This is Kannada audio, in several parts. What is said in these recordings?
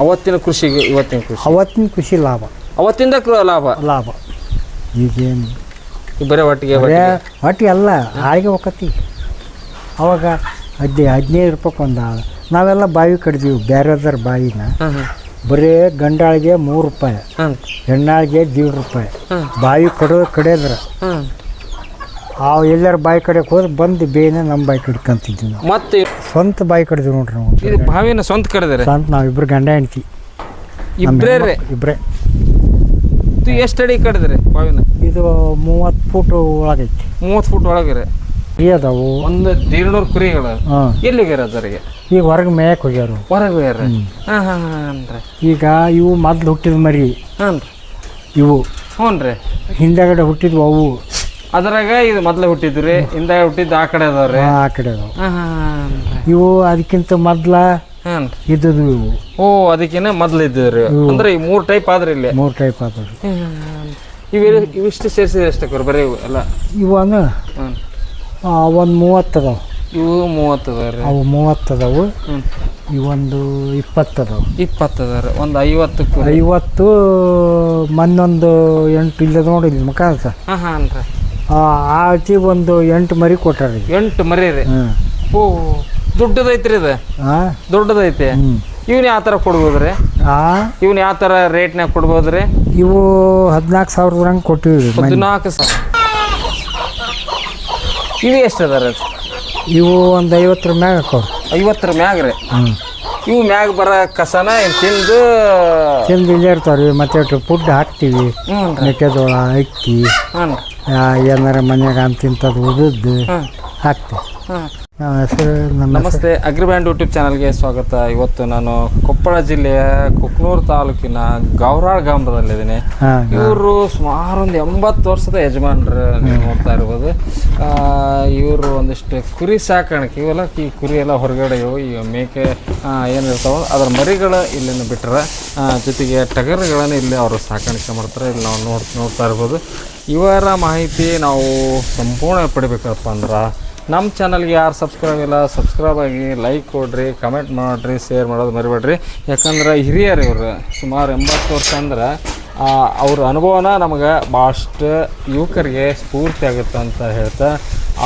ಅವತ್ತಿನ ಕೃಷಿಗೆ ಇವತ್ತಿನ ಕೃಷಿ? ಅವತ್ತಿನ ಕೃಷಿ ಲಾಭ. ಅವತ್ತಿಂದ ಕೃ- ಲಾಭ? ಲಾಭ. ಈಗೇನು? ಈ ಬರೀ ಒಟ್ಟಿಗೆ ಬರೇ ಒಟ್ಟು ಎಲ್ಲ ಹಾಳಿಗೆ ಹೋಗತಿ ಅವಾಗ ಹದಿ ಹದಿನೈದು ರೂಪಾಯಿ ಒಂದು ಆಳು ನಾವೆಲ್ಲ ಬಾವಿ ಕಡ್ದೀವಿ ಬೇರೆದರ ಬಾವಿನ. ಬರೇ ಗಂಡಾಳಿಗೆ ಮೂರು ರೂಪಾಯಿ ಹೆಣ್ಣಾಳಿಗೆ ದೀಡ್ ರೂಪಾಯಿ. ಬಾವಿ ಕಡೋ ಕಡೆದ್ರ. ಆ ಎಲ್ಲರ ಬಾಯಿ ಕಡೆಗೆ ಹೋದ್ರೆ ಬಂದು ಬೇನೆ ನಮ್ಮ ಬಾಯಿ ಕಡ್ಕೊಂತಿದ್ವಿ ನಾವು. ಮತ್ತೆ ಸ್ವಂತ ಬಾಯಿ ಕಡಿದ್ವಿ ನೋಡ್ರಿ ನಾವು. ಇದು ಬಾವಿನ ಸ್ವಂತ ಕರೆದರೆ ಸ್ವಂತ ನಾವು ಇಬ್ರು ಗಂಡ ಹೆಂಡ್ತಿ. ಇಬ್ಬರೇ ರೀ? ಇಬ್ಬರೇ ಇದು ಎಷ್ಟು ಅಡಿ ಕಡಿದ್ರಿ ಬಾವಿನ? ಇದು ಮೂವತ್ತು ಫೂಟ್ ಒಳಗೈತಿ ಮೂವತ್ತು ಫೂಟ್ ಒಳಗೆ ರೀ? ಅದಾವು. ಒಂದು ದೀರ್ನೂರು ಕುರಿಗಳು. ಹಾಂ. ಎಲ್ಲಿಗೆ ಅದರಿಗೆ ಈಗ ಹೊರಗೆ ಮೇಯಕ್ಕೆ ಹೋಗ್ಯಾರು. ಹೊರಗೆ ಯಾರ ಹಾಂ ಹಾಂ ಹಾಂ ರೀ ಈಗ ಇವು ಮೊದ್ಲು ಹುಟ್ಟಿದ ಮರಿ. ಹಾಂ ರೀ ಇವು. ಹ್ಞೂ ರೀ ಹಿಂದಗಡೆ ಹುಟ್ಟಿದ್ವು ಅವು. ಅದ್ರಾಗ ಇದು ಮೊದ್ಲೇ ಹುಟ್ಟಿದ್ರಿ ಹಿಂದೆ ಹುಟ್ಟಿದ್ದು ಆ ಕಡೆ ಅದಾವ್ರಿ. ಆ ಕಡೆ ಅದಾವು. ರೀ ಇವು ಅದಕ್ಕಿಂತ ಮೊದ್ಲ ಹಾಂ ರೀ ಇದ್ದದು ಇವು. ಓ ಅದಕ್ಕಿನ್ನ ಮೊದ್ಲು ಇದ್ದಿದ್ರಿ. ಅಂದ್ರೆ ಈ ಮೂರು ಟೈಪ್ ಆದ್ರೆ ಇಲ್ಲಿ. ಮೂರು ಟೈಪ್ ಆದವು. ಇವು ಇವಿಷ್ಟು ಸೇರಿಸಿದ್ರೆ ಎಷ್ಟಕ್ಕೆ ಬರೀ ಇವು ಎಲ್ಲ? ಇವನು ಹಾಂ. ಒಂದು ಮೂವತ್ತು ಅದಾವು. ಇವು ಮೂವತ್ತು ಅದಾವ್ರಿ. ಅವು ಮೂವತ್ತು ಅದಾವು. ಇವೊಂದು ಇಪ್ಪತ್ತು ಅದಾವು. ಇಪ್ಪತ್ತು ಅದಾರ ಒಂದು ಐವತ್ತು ಐವತ್ತು ಮನ್ನೊಂದು ಎಂಟು ಇಲ್ಲದ ನೋಡಿ ಇಲ್ಲಿ ಮುಖ ಹಾಂ ಹಾಂ ರೀ ಆ ಆಚಿ ಒಂದು ಎಂಟು ಮರಿ ಕೊಟ್ಟಾರಿ ಎಂಟು ಮರಿ ರೀ ಹ್ಞೂ ಓ ದೊಡ್ಡದೈತ್ರಿ ಇದು. ಹಾಂ ದೊಡ್ಡದೈತಿ. ಇವನ್ ಯಾವ ಥರ ಕೊಡ್ಬೋದ್ರಿ? ಆ? ಇವ್ನು ಯಾವ ಥರ ರೇಟ್ನಾಗ ಕೊಡ್ಬೋದ್ರಿ? ಇವು ಹದಿನಾಲ್ಕು ಸಾವಿರದಂಗೆ ಕೊಟ್ಟಿವಿ ಹದಿನಾಲ್ಕು ಸಾವಿರ. ಇವು ಎಷ್ಟು ಅದಾರ ಇವು ಒಂದು ಐವತ್ತರ ಮ್ಯಾಗ ಹಾಕೋರು. ಐವತ್ತರ ಮ್ಯಾಗ ರೀ? ಹ್ಞೂ ಇವು ಮ್ಯಾಗ ಬರೋ ಕಸನ ಏನ್ ತಿಂದು ತಿಂದು ಇಲ್ಲೇ ಇರ್ತಾವ್ರಿ ಮತ್ತೆ ಫುಡ್ ಹಾಕ್ತೀವಿ. ಹ್ಞೂ ರೀ ಮೆಕ್ಕೆಜೋಳ ಅಕ್ಕಿ. ಹಾಂ ಏನಾರ ಮನ್ಯಾಗ ಅಂತಿಂಥದ್ದು ಹಾಕ್ತೀವಿ ಹಾಂ. ನಮ್ಮ ಹೆಸರು ನಮ್ಮ ನಮಸ್ತೆ ಅಗ್ರಿಬ್ಯಾಂಡ್ ಯೂಟ್ಯೂಬ್ ಚಾನಲ್ಗೆ ಸ್ವಾಗತ. ಇವತ್ತು ನಾನು ಕೊಪ್ಪಳ ಜಿಲ್ಲೆಯ ಕುಕ್ನೂರು ತಾಲೂಕಿನ ಗೌರಾಳ್ ಗ್ರಾಮದಲ್ಲಿದ್ದೀನಿ. ಹಾಂ ಇವರು ಸುಮಾರು ಒಂದು ಎಂಬತ್ತು ವರ್ಷದ ಯಜಮಾನ್ರು ನೀವು ನೋಡ್ತಾ ಇರ್ಬೋದು. ಇವರು ಒಂದಿಷ್ಟು ಕುರಿ ಸಾಕಾಣಿಕೆ ಇವೆಲ್ಲ ಈ ಕುರಿ ಎಲ್ಲ ಹೊರಗಡೆ ಇವು ಈ ಮೇಕೆ ಆ, ಏನಿರ್ತಾವ ಅದ್ರ ಮರಿಗಳು ಇಲ್ಲಿನ ಬಿಟ್ಟರೆ ಜೊತೆಗೆ ಟಗರುಗಳನ್ನು ಇಲ್ಲಿ ಅವರು ಸಾಕಾಣಿಕೆ ಮಾಡ್ತಾರೆ. ಇಲ್ಲಿ ನಾವು ನೋಡ್ ನೋಡ್ತಾ ಇರ್ಬೋದು. ಇವರ ಮಾಹಿತಿ ನಾವು ಸಂಪೂರ್ಣ ಪಡಿಬೇಕಪ್ಪ ಅಂದ್ರೆ ನಮ್ಮ ಚಾನಲ್ಗೆ ಯಾರು ಸಬ್ಸ್ಕ್ರೈಬ್ ಇಲ್ಲ, ಸಬ್ಸ್ಕ್ರೈಬ್ ಆಗಿ ಲೈಕ್ ಕೊಡ್ರಿ ಕಮೆಂಟ್ ಮಾಡಿರಿ ಶೇರ್ ಮಾಡೋದು ಮರಿಬೇಡ್ರಿ. ಯಾಕಂದ್ರೆ ಹಿರಿಯರು ಇವರು ಸುಮಾರು ಎಂಬತ್ತು ವರ್ಷ ಅಂದ್ರೆ ಅವ್ರ ಅನುಭವನ ನಮಗೆ ಭಾಳಷ್ಟು ಯುವಕರಿಗೆ ಸ್ಫೂರ್ತಿ ಆಗುತ್ತೆ ಅಂತ ಹೇಳ್ತಾ,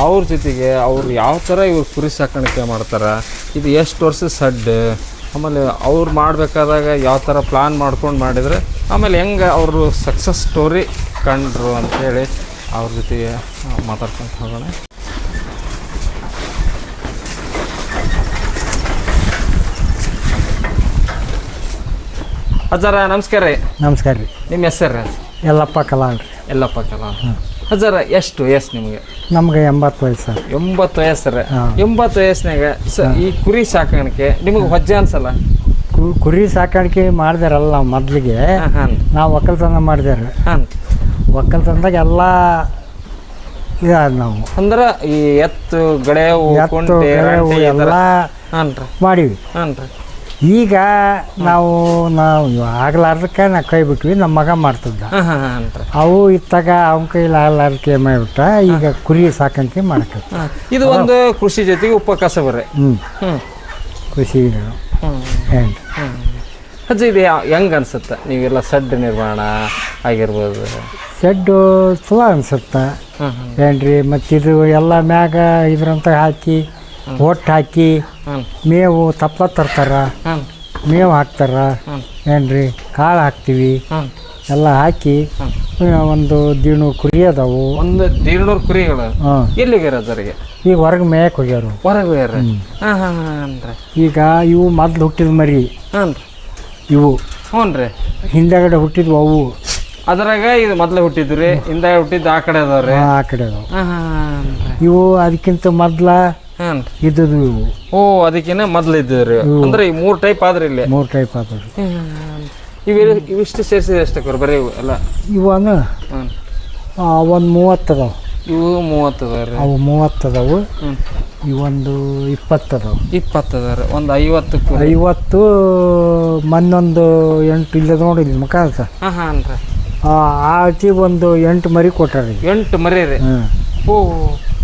ಅವ್ರ ಜೊತೆಗೆ ಅವ್ರು ಯಾವ ಥರ ಇವ್ರು ಕುರಿ ಸಾಕಾಣಿಕೆ ಮಾಡ್ತಾರೆ, ಇದು ಎಷ್ಟು ವರ್ಷ ಸಡ್ ಆಮೇಲೆ ಅವ್ರು ಮಾಡಬೇಕಾದಾಗ ಯಾವ ಥರ ಪ್ಲಾನ್ ಮಾಡ್ಕೊಂಡು ಮಾಡಿದರೆ, ಆಮೇಲೆ ಹೆಂಗೆ ಅವರು ಸಕ್ಸಸ್ ಸ್ಟೋರಿ ಕಂಡ್ರು ಅಂತೇಳಿ ಅವ್ರ ಜೊತೆಗೆ ಮಾತಾಡ್ಕೊಂತ ಹೋಗೋಣ. ಅಜ್ಜಾರ ನಮಸ್ಕಾರ ರೀ. ನಮಸ್ಕಾರ ರೀ. ನಿಮ್ಮ ಹೆಸರು? ರೀ ಎಲ್ಲಪ್ಪ ಕಲಾಳ್ ರೀ. ಎಲ್ಲಪ್ಪ ಕಲ ಹಜಾರ ಎಷ್ಟು ವಯಸ್ಸು ನಿಮಗೆ? ನಮ್ಗೆ ಎಂಬತ್ತು ವಯಸ್ಸು ಸರ್. ಎಂಬತ್ತು ವಯಸ್ಸು ರೀ. ಎಂಬತ್ತು ವಯಸ್ಸಿನಾಗ ಸ ಈ ಕುರಿ ಸಾಕಾಣಿಕೆ ನಿಮಗೆ ಹೊಜ್ಜೆ ಅನ್ಸಲ್ಲ? ಕು- ಕುರಿ ಸಾಕಾಣಿಕೆ ಮಾಡ್ದಾರಲ್ಲ ನಾವು ಮೊದಲಿಗೆ. ಹಾಂ ನಾವು ಒಕ್ಕಲ್ತನ ಮಾಡಿದಾರೆ ಹಾಂ ಒಕ್ಕಲ್ತನದಾಗ ಎಲ್ಲ ಇದಾದ ನಾವು. ಅಂದ್ರೆ ಈ ಎತ್ತು ಗಳೆ ಎತ್ತು ಎಲ್ಲ ಹಾಂ ರೀ ಮಾಡೀವಿ. ಹಾಂ ರೀ ಈಗ ನಾವು ನಾವು ಆಗ್ಲಾರ್ದಕ್ಕೆ ನಾ ಕೈ ಬಿಟ್ವಿ ನಮ್ಮ ಮಗ ಮಾಡ್ತಿದ್ದ. ಅವು ಇತ್ತಾಗ ಅವನ ಕೈಲಿ ಆಗ್ಲಾರ್ದಕ್ಕೆ ಮಾಡಿಬಿಟ್ಟ ಈಗ ಕುರಿ ಸಾಕಾಣಿಕೆ ಮಾಡಕತ್ತಿ. ಇದು ಒಂದು ಕೃಷಿ ಜೊತೆಗೆ ಉಪಕಾಸ ಬರ್ರಿ. ಹ್ಞೂ ಕೃಷಿ ಏನು? ಅಜ್ಜ ಇದು ಹೆಂಗ್ ಅನ್ಸುತ್ತೆ? ನೀವೆಲ್ಲ ಸಡ್ ನಿರ್ಮಾಣ ಆಗಿರ್ಬೋದು. ಶೆಡ್ಡು ಚಲೋ ಅನ್ಸುತ್ತೆ? ಏನ್ರಿ ಮತ್ತು ಇದು ಎಲ್ಲ ಮ್ಯಾಗ ಇದ್ರಂತ ಹಾಕಿ ಒಟ್ಟು ಹಾಕಿ ಮೇವು ತಪ್ಪ ತರ್ತಾರ. ಮೇವು ಹಾಕ್ತಾರ. ಏನ್ರಿ? ಕಾಳು ಹಾಕ್ತೀವಿ. ಎಲ್ಲ ಹಾಕಿ ಒಂದು ದೀಣು ಕುರಿ ಅದಾವು. ಒಂದು ದೀರ್ನೂರು ಕುರಿಗಳು. ಹಾಂ. ಎಲ್ಲಿಗೆ ಅದರಿಗೆ? ಈಗ ಹೊರಗೆ ಮೇಯಕ್ಕೆ ಹೋಗ್ಯಾರು. ಹೊರಗೆ ಯಾರು ಹಾಂ ಹಾಂ ಹಾಂ ರೀ ಈಗ ಇವು ಮೊದ್ಲು ಹುಟ್ಟಿದ ಮರಿ. ಹಾಂ ರೀ ಇವು. ಹ್ಞೂ ರೀ. ಹಿಂದಗಡೆ ಹುಟ್ಟಿದ್ವು ಅವು. ಅದ್ರಾಗ ಇದು ಮೊದ್ಲು ಹುಟ್ಟಿದ್ರಿ ಹಿಂದೆ ಹುಟ್ಟಿದ್ದು ಆ ಕಡೆ ಅದಾವ್ರಿ ಆ ಕಡೆ ಅದಾವು. ಹಾಂ ಹಾಂ ಇವು ಅದಕ್ಕಿಂತ ಮೊದ್ಲ ಹಾಂ ರೀ ಇವು ಓ ಅದಕ್ಕಿನ್ನ ಮೊದ್ಲು ಇದ್ದಿದ್ರಿ ಅಂದ್ರೆ ಈ ಮೂರು ಟೈಪ್ ಆದ್ರೆ ಇಲ್ಲಿ. ಮೂರು ಟೈಪ್ ಆದ್ರೆ. ಇವು ಇವಿಷ್ಟು ಸೇರಿಸಿದ್ರೆ ಎಷ್ಟಕ್ಕೆ ಬರೀ ಇವು ಎಲ್ಲ. ಇವಾಗ ಹಾಂ ಒಂದು ಮೂವತ್ತು ಅದಾವು ಇವು ಮೂವತ್ತು ಅವು ಅದಾವು ಹ್ಞೂ ಇವೊಂದು ಇಪ್ಪತ್ತು ಅದಾವು ಇಪ್ಪತ್ತು ಅದಾರ ಒಂದು ಐವತ್ತು ಐವತ್ತು ಮೊನ್ನೊಂದು ಎಂಟು ಇಲ್ಲದ ನೋಡಿ ಇಲ್ಲಿ ಮುಖ ಹಾಂ ಹಾಂ ರೀ ಆ ಆಚಿ ಒಂದು ಎಂಟು ಮರಿ ಕೊಟ್ಟಾರ. ಎಂಟು ಮರಿ ರೀ. ಹ್ಞೂ ಓ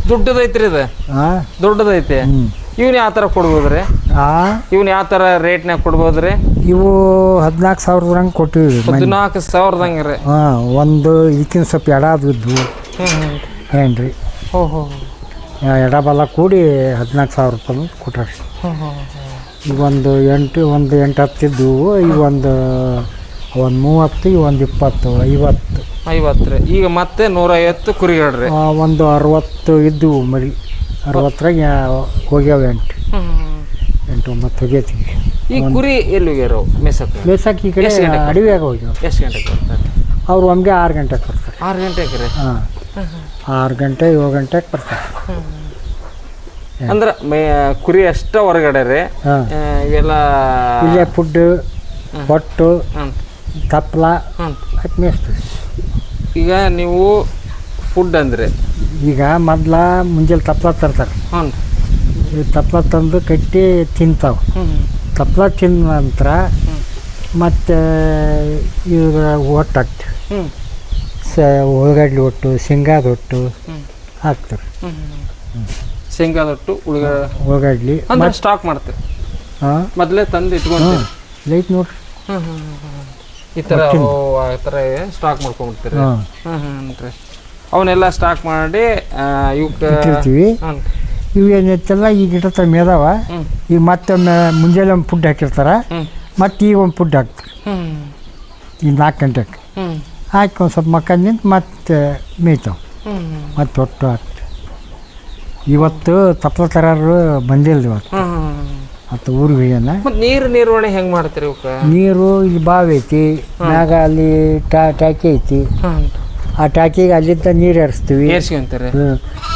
ದುಡ್ಡದೈತ್ರಿ ಇದು. ಹಾಂ ದೊಡ್ಡದೈತಿ. ಇವ್ನ ಯಾವ ಥರ ಕೊಡ್ಬೋದ್ರಿ? ಹಾಂ ಇವ್ನ ಯಾವ ಥರ ರೇಟ್ನಾಗ ಕೊಡ್ಬೋದ್ರಿ? ಇವು ಹದಿನಾಲ್ಕು ಸಾವಿರದಂಗೆ ಕೊಟ್ಟಿವಿ ಹದಿನಾಲ್ಕು ಸಾವಿರದಂಗೆ ರೀ. ಹಾಂ ಒಂದು ಇದಕ್ಕಿಂತ ಸ್ವಲ್ಪ ಎಡ ಇದ್ವು. ಹ್ಞೂ ಏನು ರೀ ಹೋ ಹೋ ಎಡಬಲ ಕೂಡಿ ಹದಿನಾಲ್ಕು ಸಾವಿರ ರೂಪಾಯಿ ಕೊಟ್ಟಾರೆ ಈಗ ಒಂದು ಎಂಟು ಒಂದು ಎಂಟು ಹತ್ತಿದ್ದು ಈಗ ಒಂದು ಒಂದು ಮೂವತ್ತು ಒಂದು ಇಪ್ಪತ್ತು ಐವತ್ತು. ಐವತ್ತು ರೀ. ಈಗ ಮತ್ತೆ ನೂರೈವತ್ತು ಕುರಿಗಳ್ರಿ. ಆ, ಒಂದು ಅರವತ್ತು ಇದ್ದವು ಮರಿ. ಅರವತ್ತರಾಗ ಹೋಗ್ಯಾವ ಎಂಟು. ಎಂಟು ಒಂಬತ್ತು ಹೋಗೈತಿ ಈ ಕುರಿ ಎಲ್ಲಿ ಹೋಗ್ಯಾರ ಮೇಸಕ್ಕೆ? ಬೇಸಾಕಿ ಈ ಕಡೆ ಎಷ್ಟ್ ಗಂಟೆಗೆ? ಅಡವಿಯಾಗ ಹೋಗ್ಯಾವ. ಎಷ್ಟು ಗಂಟೆಗೆ ಬರ್ತಾರೆ? ಅವ್ರು ಒಮ್ಗೆ ಆರು ಗಂಟೆಗೆ ಬರ್ತಾರೆ. ಆರು ಗಂಟೆಗೆ ರೀ? ಹಾಂ. ಆರು ಗಂಟೆ ಏಳು ಗಂಟೆಗೆ ಬರ್ತಾರೆ. ಅಂದ್ರೆ ಮೇ ಕುರಿ ಅಷ್ಟೇ ಹೊರಗಡೆ ರೀ. ಹಾಂ. ಆ, ಇವೆಲ್ಲ ಇಲ್ಲೇ ಫುಡ್ಡು ಹೊಟ್ಟು ಹ್ಮ್. ತಪ್ಪಲ ಮೇಯಿಸ್ತೀವಿ ಈಗ ನೀವು ಫುಡ್ ಅಂದ್ರೆ? ಈಗ ಮೊದ್ಲ ಮುಂಜಾನೆ ತಪ್ಪಲ ತರ್ತಾರೆ. ಹ್ಞೂ ಈ ತಪ್ಪಲ ತಂದು ಕಟ್ಟಿ ತಿಂತಾವೆ. ಹ್ಞೂ ತಪ್ಪಲ ತಿಂದ ನಂತರ ಮತ್ತು ಇವ್ರ ಒಟ್ಟು ಹಾಕ್ತಿವಿ. ಹ್ಞೂ ಸ ಉಳ್ಳಾಗಡ್ಡಿ ಒಟ್ಟು ಶೇಂಗಾದ ಒಟ್ಟು ಹಾಕ್ತಾರೆ ಹ್ಞೂ ಶೇಂಗಾದೊಟ್ಟು ಉಳ್ಗ ಉಳ್ಳಾಗಡ್ಡಿ ಅಂದ್ರೆ ಸ್ಟಾಕ್ ಮಾಡ್ತೀರಿ ಹಾಂ. ಮೊದಲೇ ತಂದು ಇಟ್ಕೊಂಡು ಲೈಟ್ ನೋಡ್ರಿ. ಈ ಥರ ಆ ಥರ ಸ್ಟಾಕ್ ಮಾಡ್ಕೊಂಡ್ಬಿಡ್ತೀರಿ. ಹಾಂ. ರೀ ಅವನ್ನೆಲ್ಲ ಸ್ಟಾಕ್ ಮಾಡಿ ಇವಕ್ಕೆ ಇಟ್ಟಿರ್ತೀವಿ. ಇವು ಏನೈತಲ್ಲ ಈ ಗಿಡ ತಮ್ಮ ಹ್ಞೂ ಈಗ ಮತ್ತೊಮ್ಮೆ ಮುಂಜಾನೆ ಒಂದು ಫುಡ್ ಹಾಕಿರ್ತಾರೆ. ಮತ್ತೆ ಈಗ ಒಂದು ಫುಡ್ ಹಾಕ್ತಾರೆ ಈ ಈಗ ನಾಲ್ಕು ಗಂಟೆಗೆ ಹಾಕಿ ಒಂದು ಸ್ವಲ್ಪ ಮಕ್ಕ ನಿಂತು ಮತ್ತೆ ಮೇಯ್ತಾವೆ. ಮತ್ತೆ ಒಟ್ಟು ಹಾಕ್ತಾರೆ ಇವತ್ತು ತಪ್ಪಲ ತರಾರು ಬಂದಿಲ್ಲ ಇವತ್ತು ಮತ್ತು ಊರಿಗೆ ಹೋಗ್ಯಾನ. ಮತ್ತು ನೀರು ನಿರ್ವಹಣೆ ಹೆಂಗೆ ಮಾಡ್ತೀರಿ ಇವಕ್ಕೆ ನೀರು ಇಲ್ಲಿ ಬಾವಿ ಐತಿ ಮ್ಯಾಗ ಅಲ್ಲಿ ಟಾ ಟ್ಯಾಕಿ ಐತಿ. ಆ ಟ್ಯಾಕಿಗೆ ಅಲ್ಲಿದ್ದ ನೀರು ಹರಿಸ್ತೀವಿ ಏರ್ಸ್ಕೊಂತೀರಿ.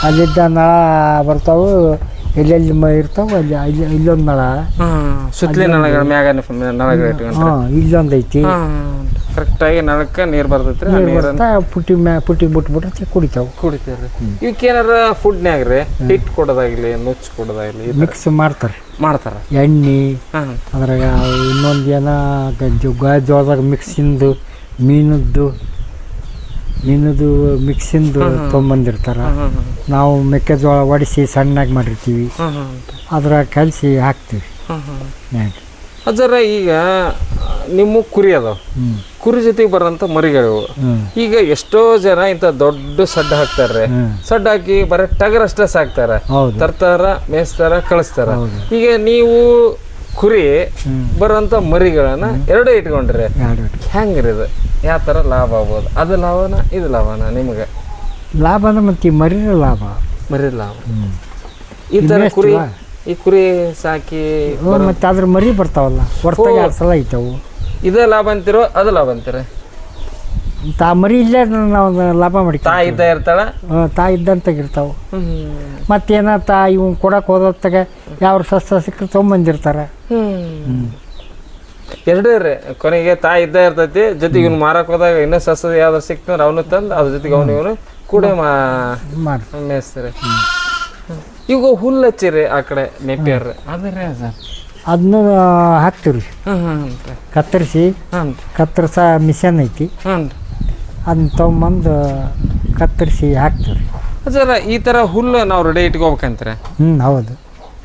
ಅಲ್ಲಿದ್ದ ನಳ ಬರ್ತಾವು ಎಲ್ಲೆಲ್ಲಿ ಮ ಇರ್ತಾವೆ ಅಲ್ಲಿ ಅಲ್ಲಿ ಇಲ್ಲೊಂದು ನಳ. ಸುತ್ತಲೇ ನಳಗಳ ಮ್ಯಾಗ ನಳಗಳ ಇಟ್ಕೊಂಡ್ರಿ. ಹಾಂ ಇಲ್ಲೊಂದು ಐತಿ ಕರೆಕ್ಟಾಗಿ ನಳಕ್ಕೆ ನೀರು ಬರ್ತೈತ್ರಿ ನೀರು ಬರ್ತಾ ಪುಟ್ಟಿ ಮ್ಯಾ ಪುಟ್ಟಿ ಬಿಟ್ಬಿಟ್ರೆ ಕುಡಿತಾವೆ. ಕುಡಿತಾರೆ ಇವಕ್ಕೇನಾರ ಫುಡ್ನ್ಯಾಗ ರೀ ಹಿಟ್ಟು ಕೊಡೋದಾಗ್ಲಿ ನುಚ್ಚು ಕೊಡೋದಾಗ್ಲಿ ಮಿಕ್ಸ್ ಮಾಡ್ತಾರೆ. ಮಾಡ್ತಾರೆ? ಎಣ್ಣೆ ಅದ್ರಾಗ ಇನ್ನೊಂದು ಏನ ಗಜ್ಜು ಜೋಳದಾಗ ಮಿಕ್ಸಿಂದು ಮೀನದ್ದು. ಮೀನದು ಮಿಕ್ಸಿಂದು ತೊಗೊಂಬಂದಿರ್ತಾರೆ. ನಾವು ಮೆಕ್ಕೆಜೋಳ ಒಡಿಸಿ ಸಣ್ಣಾಗಿ ಮಾಡಿರ್ತೀವಿ. ಅದರ ಕಲಸಿ ಹಾಕ್ತೀವಿ. ಅಜ್ಜರ ಈಗ ನಿಮ್ಮ ಕುರಿ ಅದಾವ ಕುರಿ ಜೊತೆಗೆ ಬರೋಂಥ ಮರಿಗಳು ಈಗ ಎಷ್ಟೋ ಜನ ಇಂಥ ದೊಡ್ಡ ಸಡ್ಡ ಹಾಕ್ತಾರೆ. ಸಡ್ಡ ಹಾಕಿ ಬರೀ ಟಗರ್ ಅಷ್ಟೇ ಸಾಕ್ತಾರ ತರ್ತಾರ ಮೇಯಿಸ್ತಾರ ಕಳಿಸ್ತಾರ. ಈಗ ನೀವು ಕುರಿ ಬರೋಂಥ ಮರಿಗಳನ್ನ ಎರಡೇ ಇಟ್ಕೊಂಡ್ರಿ ಹೆಂಗ್ರಿ ಇದು? ಯಾವ ಥರ ಲಾಭ ಆಗ್ಬೋದು? ಅದು ಲಾಭನ ಇದು ಲಾಭನ ನಿಮಗೆ? ಲಾಭ ಅಂದ್ರೆ ಮತ್ತೆ ಈ ಮರಿನ ಲಾಭ. ಮರಿ ಲಾಭ. ಈ ಥರ ಕುರಿ? ಈ ಕುರಿ ಸಾಕಿ ಮತ್ತು ಅದ್ರ ಮರಿ ಬರ್ತಾವಲ್ಲ ವರ್ಷದಾಗ ಎರಡು ಸಲ ಐತವು. ಇದೇ ಲಾಭ ಅಂತಿರೋ ಅದು ಲಾಭ ಅಂತೀರ? ತಾ ಮರಿ ಇಲ್ಲೇ ನಾವು ಲಾಭ ಮಾಡಿ ತಾ ಇದ್ದ ಇರ್ತಾಳ? ತಾ ಇದ್ದಂತಾಗಿರ್ತಾವೆ ಹ್ಮ್. ಮತ್ತೇನ ತಾ ಇವ್ ಕೊಡಕ್ಕೆ ಹೋದತ್ತಾಗ ಯಾವ ಸಸ್ತ ಸಿಕ್ಕ ತೊಗೊಂಬಂದಿರ್ತಾರೆ. ಎರಡೇ ರೀ. ಕೊನೆಗೆ ತಾಯಿ ಇದ್ದೇ ಇರ್ತೈತಿ ಜೊತೆಗೆ ಇವ್ನು ಮಾರಕ್ ಹೋದಾಗ ಇನ್ನೂ ಸಸ್ಯದ ಯಾವ್ದಾರು ಸಿಕ್ತಂದ್ರೆ ಅವನು ತಂದು ಅದ್ರ ಜೊತೆಗೆ ಅವನು ಇವನು ಕೂಡ ಮಾ ಮಾಡಿ ಮೇಯಿಸ್ತಾರೆ. ಈಗ ಹುಲ್ಲು ಹಚ್ಚಿರಿ ಆ ಕಡೆ ನೆಪಿಯರ್ ಅದ್ರಿ ಸರ್ ಅದನ್ನು ಹಾಕ್ತೀವಿ ರೀ. ಕತ್ತರಿಸಿ ಕತ್ತರಿಸ ಮಿಷನ್ ಐತಿ. ಅದನ್ನ ತೊಗೊಂಬಂದು ಕತ್ತರಿಸಿ ಹಾಕ್ತೀವಿ ರೀ ಸರ್ ಈ ಥರ ಹುಲ್ಲು ನಾವು ರೆಡಿ ಇಟ್ಕೋಬೇಕಂತಾರೆ. ಹ್ಞೂ ಹೌದು.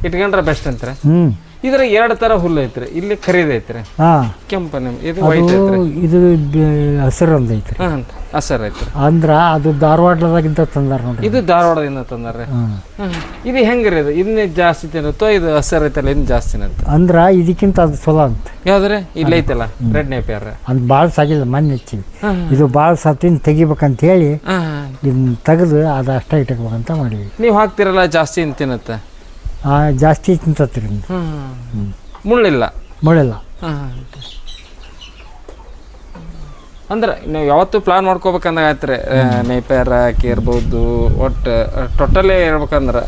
ಇಟ್ಕೊಂಡ್ರೆ ಬೆಸ್ಟ್ ಅಂತಾರೆ. ಹ್ಞೂ ಇದ್ರ ಎರಡು ತರ ಹುಲ್ಲು ಐತ್ರಿ. ಇಲ್ಲಿ ಕರಿದ ಐತ್ರಿ. ಹಾ. ಕೆಂಪು ನಿಮ್ ಇದು ವೈಟ್ ಅದು ಐತ್ರಿ. ಇದು ಐತ್ರಿ. ಹಾಂ ಹಸರ್ ಐತ್ರಿ. ಅಂದ್ರ ಅದು ಧಾರವಾಡದಾಗಿಂದ ತಂದಾರ ನೋಡ್ರಿ. ಇದು ಧಾರವಾಡದಿಂದ ತಂದಾರ್ರಿ. ಹ್ಮ್. ಇದು ಹೆಂಗ್ರಿ ಇದು? ಇದನ್ನೇ ಜಾಸ್ತಿ ತಿನ್ನುತ್ತೋ ಇದು ಹಸರ್ ಐತಲ್ಲ ಇನ್ನು ಜಾಸ್ತಿ ತಿನ್ನುತ್ತೆ ಅಂದ್ರ ಇದಕ್ಕಿಂತ ಅದು ಚಲೋ ಅಂತ. ಯಾವ್ದ್ರಿ? ಇಲ್ಲಿ ಐತಲ್ಲ ರೆಡ್ ನೇಪಿಯರ್ ಅದು ಭಾಳ ಸಾಗಿಲ್ಲ ಮಣ್ಣು ಹೆಚ್ಚಿ ಇದು ಭಾಳ ಸತ್ತಿನ ತೆಗಿಬೇಕಂತ ಹೇಳಿ ಇದನ್ನ ತೆಗೆದು ಅದು ಅಷ್ಟೇ ಇಟ್ಕೋಬೇಕಂತ ಮಾಡೀವಿ ನೀವು ಹಾಕ್ತಿರಲ್ಲ ಜಾಸ್ತಿ ಇನ್ ತಿನ್ನುತ್ತೆ? ಜಾಸ್ತಿ ತಿಂತತ್ರಿ. ಹ್ಮ್. ಮುಳ್ಳಿಲ್ಲ. ಮುಳ್ಳಿಲ್ಲ. ಅಂದ್ರೆ ನೀವು ಯಾವತ್ತು ಪ್ಲಾನ್ ಮಾಡ್ಕೋಬೇಕಂದಾಗ ಆಯ್ತು ನೇಪಿಯರ್ ಹಾಕಿ ಇರ್ಬೋದು ಒಟ್ಟು ಟೋಟಲೇ ಹೇಳ್ಬೇಕಂದ್ರೆ